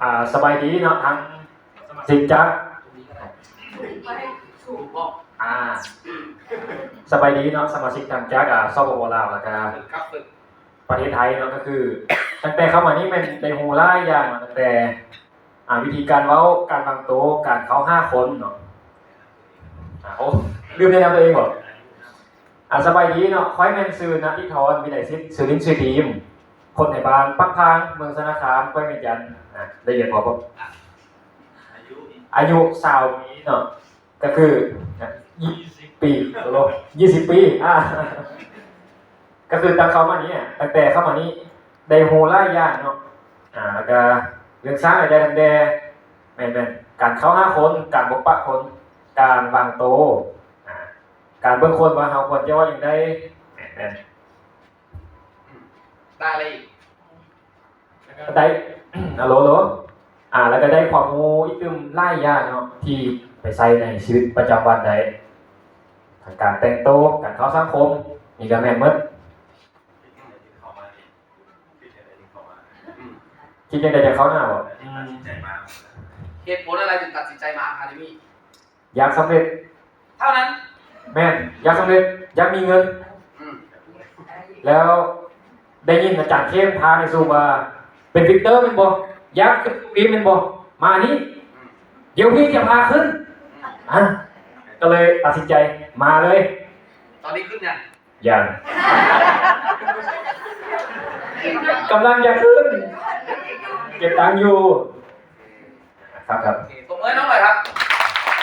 อ่าสบายดีเนาะทั้งสิงจักรถูกบอกอ่าสบายดีเนาะสมาชิกทางจักรอ่าซอบวลาวแล้วก็ฝึกครับฝึกประเทศไทยเนาะก็คือ ตั้งแต่เข้ามานี่เป็นในฮูล่ายอย่างมาตั้งแต่อ่าวิธีการเว้าการวางโต๊ะการเข้าห้าคนเนาะอ่าโอ้ลืมแนะนำตัวเองหมดอ่าสบายดีเนาะคอยแมนซือนะที่ทอนวิไลซิดซือลินซือดีม คนในบ้านปักพางเมืองสนาคามก้อยเมนยันอะละเอียดพอปะอายุอายุสาวนี้เนาะก็คือยี่สิบปีตลงยี่สิบปีอ่าก็คือตั้งเข้ามานี้ตั้งแต่เข้ามานี้ได้โฮล่ายางเนาะอ่าแล้วก็เรื่องสร้างอะไรดังแดแม่นแม่นการเข้าห้าคนการบกปะคน การวางโตอ่าการเบิ่งคนว่าเฮาควรจะว่าอย่างไรแม่นแม่นได้อะไรอีก ก็ได้อะโหลโหลอ่า แล้วก็ได้ความรู้อีกอึมไล่ยากเนาะที่ไปใช้ในชีวิตประจำวันได้ทางการแต่งตัวการเข้าสังคมนี่ก็แม่นหมดอืมคิดยังไงจะเข้าหน้าบ่เหตุผลอะไรถึงตัดสินใจมาอะคาเดมี่อยากสำเร็จ เท่านั้น แม่นอยากสำเร็จอยากมีเงินอืมแล้วได้ยินอาจารย์เข้มพาในสู่ว่า เป็นวิกเตอร์เป็นบ่อยากขึ้นปีเป็นบ่มานี่อืมเดี๋ยวพี่จะพาขึ้นอะก็เลยตัดสินใจมาเลย ตอนนี้ขึ้นยังอย่างกำลังจะขึ้น เก็บตังค์อยู่ ครับครับโอเคตบมือให้น้องหน่อยครับ